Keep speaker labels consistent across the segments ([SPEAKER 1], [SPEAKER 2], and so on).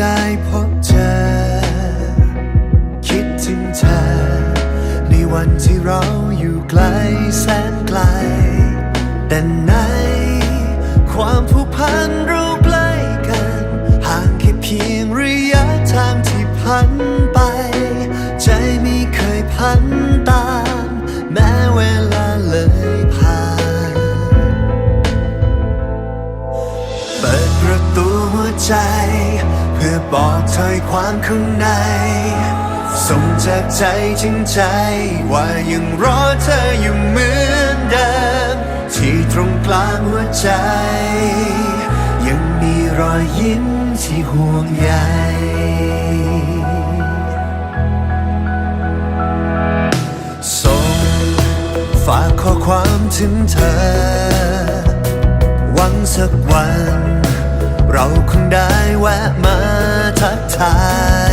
[SPEAKER 1] ได้พบเจอคิดถึงเธอ ในวันที่เราอยู่ไกลแสนไกล แต่ในความผูกพันเราใกล้กัน ห่างแค่เพียงระยะทางที่พันไป ใจไม่เคยพันตาม แม้เวลาเลยผ่านเปิดประตูหัวใจ บอกเธอความข้างใน ส่งจากใจถึงใจ ว่ายังรอเธออยู่เหมือนเดิม ที่ตรงกลางหัวใจ ยังมีรอยยิ้มที่ห่วงใยส่งฝากข้อความถึงเธอ หวังสักวัน เราคงได้แวะมาทักทา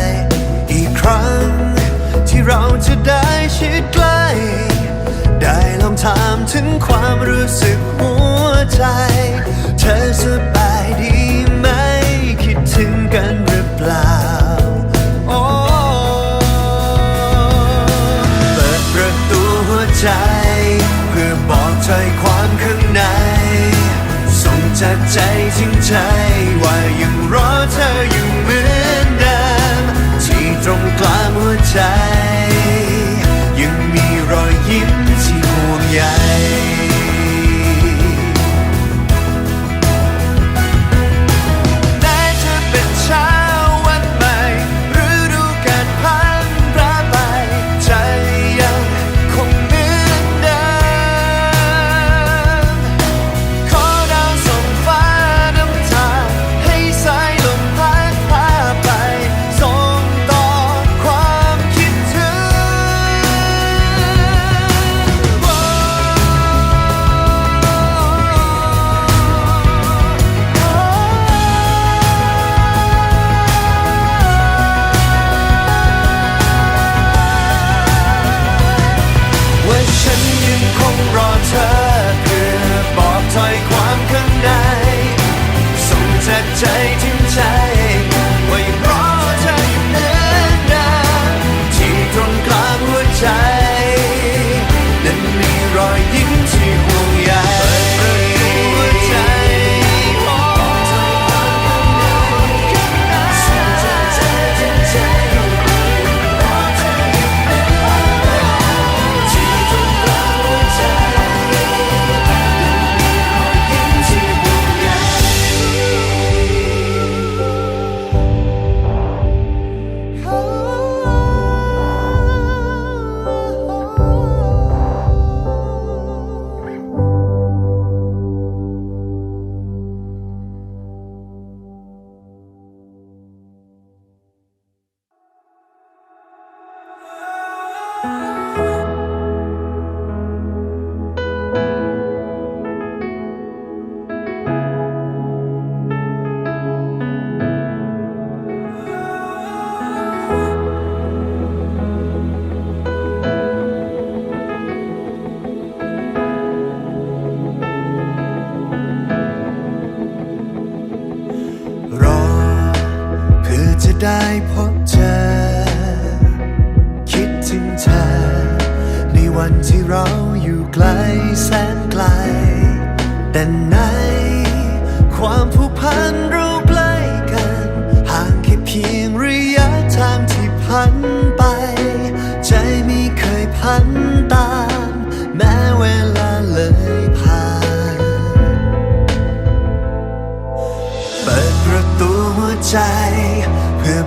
[SPEAKER 1] ย อีกครั้ง ที่เราจะได้ชิดใกล้ ได้ลองถามถึงความรู้สึกหัวใจ เธอสบายดีไหม คิดถึงกันหรือเปล่าโอ้เปิดประตูหัวใจ เพื่อบอกใจความ จากใจทิ้งใจว่ายังรอเธออยู่เหมือนเดิมที่ตรงกลางหัวใจ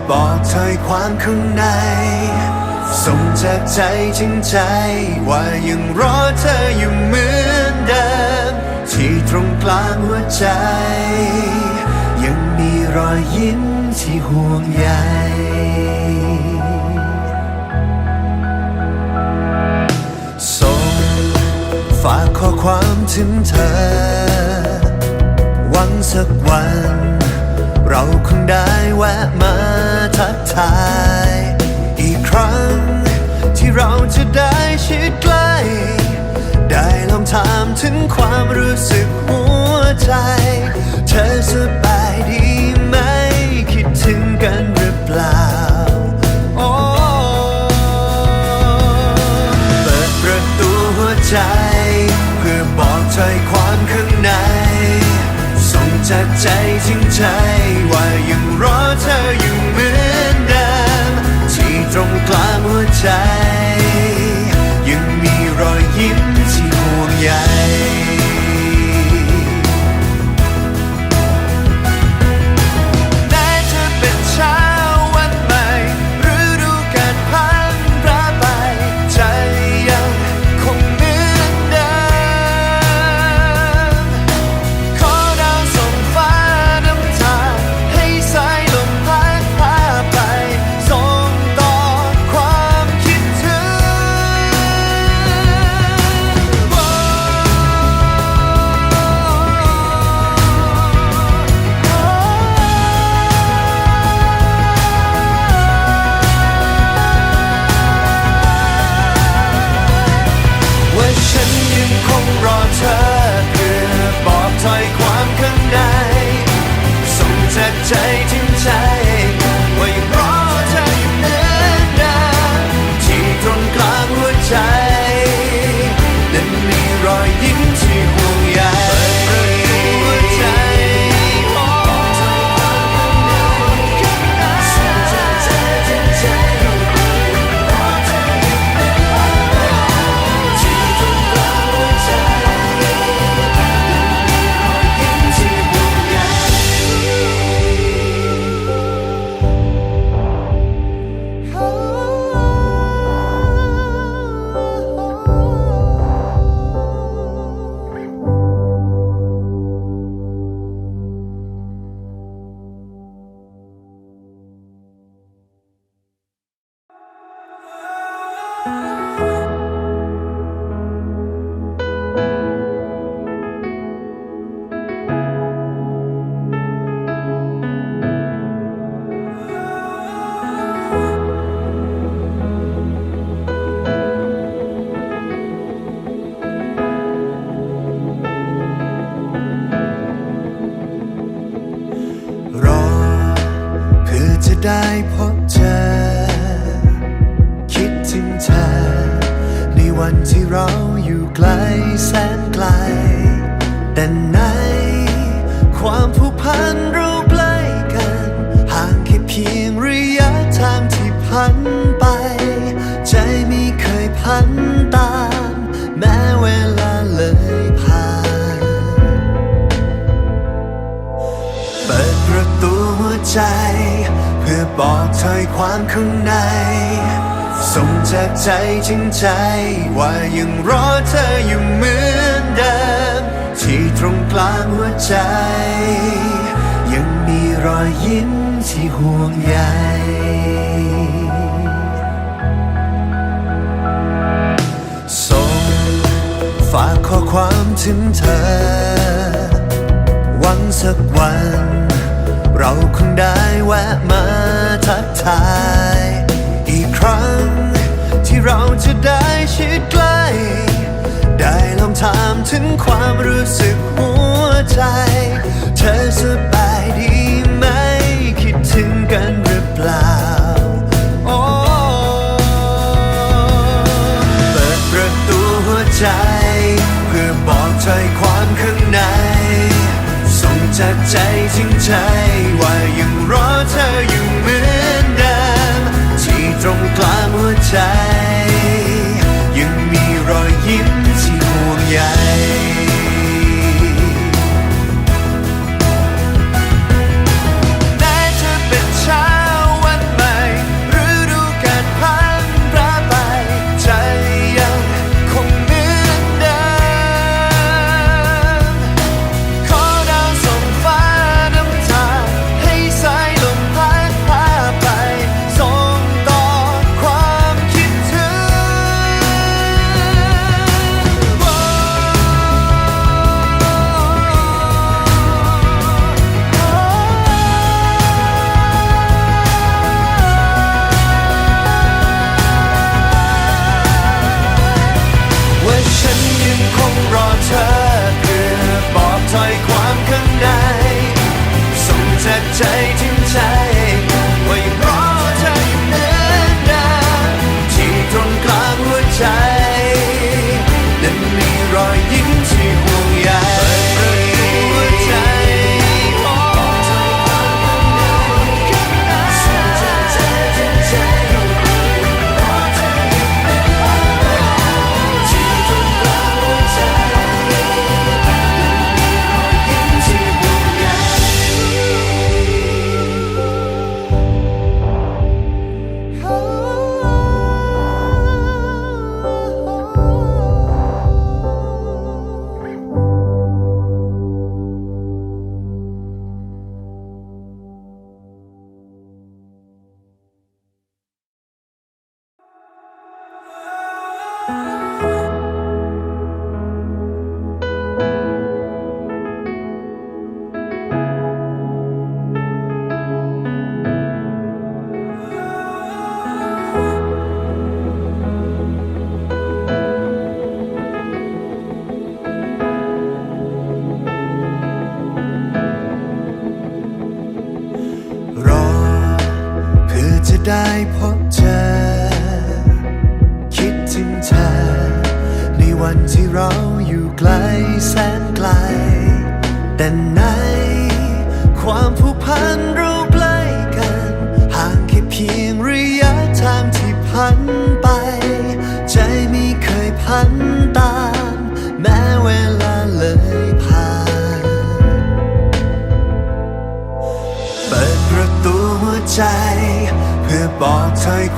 [SPEAKER 1] บอกถ้อความข้างใน ส่งจากใจถึงใจ ว่ายังรอเธออยู่เหมือนเดิม ที่ตรงกลางหัวใจ ยังมีรอยยิ้มที่ห่วงใยส่งฝากข้อความถึงเธอ หวังสักวัน เราคงได้แวะมาทักทาย อีกครั้ง ที่เราจะได้ชิดใกล้ ได้ลองถามถึงความรู้สึกหัวใจ เธอสบาย ใจถึงใจ ได้พบเจอ คิดถึงเธอ ในวันที่เราอยู่ไกลแสน ถอยความข้างใน ส่งจากใจจริงใจ ว่ายังรอเธออยู่เหมือนเดิม ที่ตรงกลางหัวใจ ยังมีรอยยิ้มที่ห่วงใยส่งฝากข้อความถึงเธอ หวังสักวัน เราคงได้แวะมาทักทาย อีกครั้ง ที่เราจะได้ชิดใกล้ ได้ลองถามถึงความรู้สึกหัวใจ เธอสบายดีไหม คิดถึงกันหรือเปล่าโอ้เปิดประตูหัวใจ จากใจถึงใจว่ายังรอเธออยู่เหมือนเดิมที่ตรงกลางหัวใจ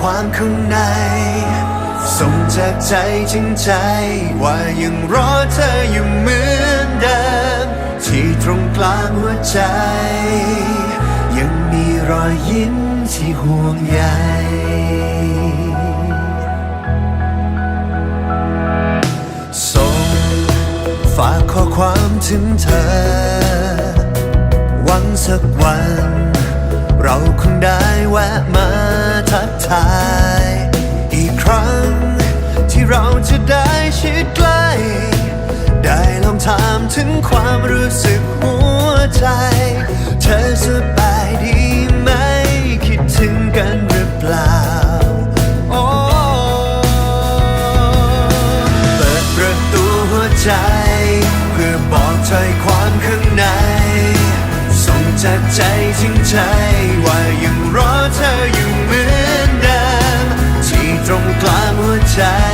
[SPEAKER 1] ความข้างใน ส่งจากใจจริงใจ ว่ายังรอเธออยู่เหมือนเดิม ที่ตรงกลางหัวใจ ยังมีรอยยิ้มที่ห่วงใยส่งฝากข้อความถึงเธอ หวังสักวัน เราคงได้แวะมา ทักทาย อีกครั้ง ที่เราจะได้ชิดใกล้ ได้ลองถามถึงความรู้สึกหัวใจ เธอสบายดีไหม คิดถึงกันหรือเปล่าโอ้เปิดประตูหัวใจ เพื่อบอกถ้อยความข้างในส่งจากใจจริงใจว่ายังรอา